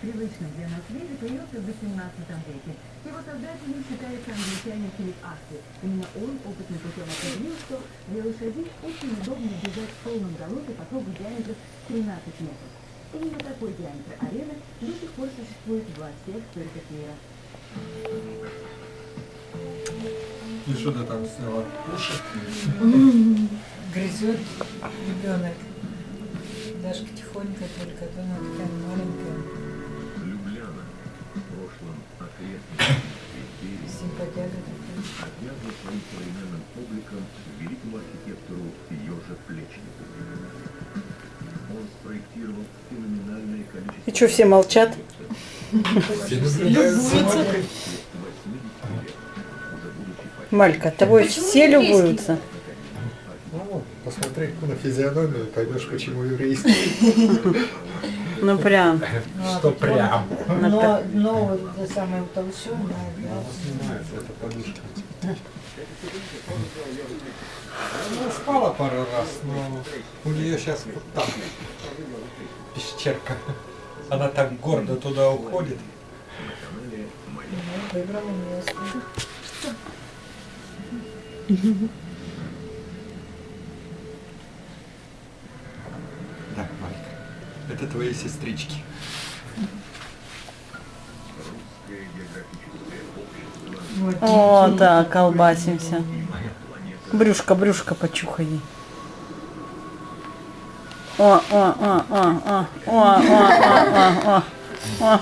Привычным для нас виде появился в 18 веке. Его создателем считается англичанин Филипп Ахти. Именно он опытным путем определил, что для лошадей очень удобно бежать в полном галопе по кругу диаметром 13 метров. Именно такой диаметр арены до сих пор существует во всех цирках мира. И что ты там сняла? Уши? Грызет ребенок. Дашка тихонько только, то она такая маленькая, Любляна, в прошлом империи, симпатяга такая. обязана своим современным обликом великому архитектору Ёжа Плечнику. Он спроектировал феноменальное количество... И что, все молчат? Все наблюдают за Малькой. 80 лет, уже будучи почти Малька, тобой все любуются. Ну, посмотри на физиономию, поймешь, почему еврейский. Ну прям. Что прям. Но, но вот это самое толщенное, да. Снимается эта подушка. Она спала пару раз, но у нее сейчас вот там пещерка. Она так гордо туда уходит. Ну, выбрала место. Да, Малька. Это твои сестрички. О, да, колбасимся. Брюшко, брюшко почухай. о, о, о, о, о, о, о, о, о, о, о.